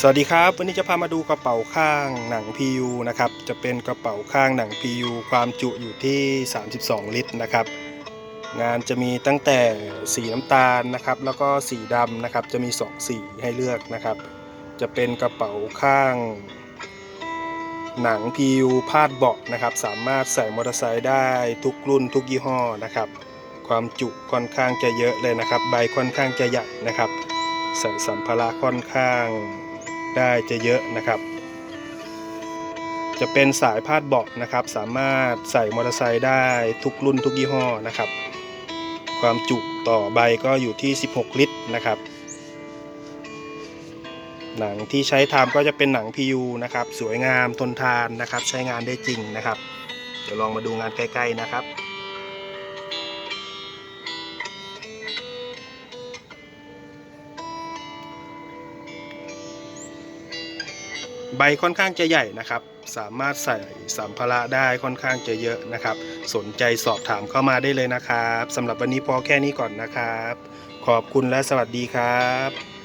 สวัสดีครับ วันนี้จะพามาดูกระเป๋าข้างหนัง PU นะครับ จะเป็นกระเป๋าข้างหนัง PU ความจุอยู่ที่ 32 ลิตรนะครับ งานจะมีตั้งแต่สีน้ำตาลนะครับ แล้วก็สีดำนะครับ จะมี 2 สีให้เลือกนะครับ จะเป็นกระเป๋าข้าง หนัง PU พาดเบาะนะครับ สามารถใส่มอเตอร์ไซค์ได้ทุกรุ่นทุกยี่ห้อนะครับ ความจุค่อนข้างจะเยอะเลยนะครับ ใบค่อนข้างจะใหญ่นะครับ ใส่สัมภาระค่อนข้าง ได้จะเยอะนะครับ จะเป็นสายพาดเบาะนะครับ สามารถใส่มอเตอร์ไซค์ได้ทุกรุ่นทุกยี่ห้อนะครับ ความจุต่อใบก็อยู่ที่ 16 ลิตรนะครับ หนังที่ใช้ทำก็จะเป็นหนัง PU นะครับ สวยงามทนทานนะครับ ใช้งานได้จริงนะครับ เดี๋ยวลองมาดูงานใกล้ๆนะครับ ใบค่อนข้างจะใหญ่นะครับ สามารถใส่สัมภาระได้ค่อนข้างจะเยอะนะครับ สนใจสอบถามเข้ามาได้เลยนะครับสำหรับวันนี้พอแค่นี้ก่อนนะครับ ขอบคุณและสวัสดีครับ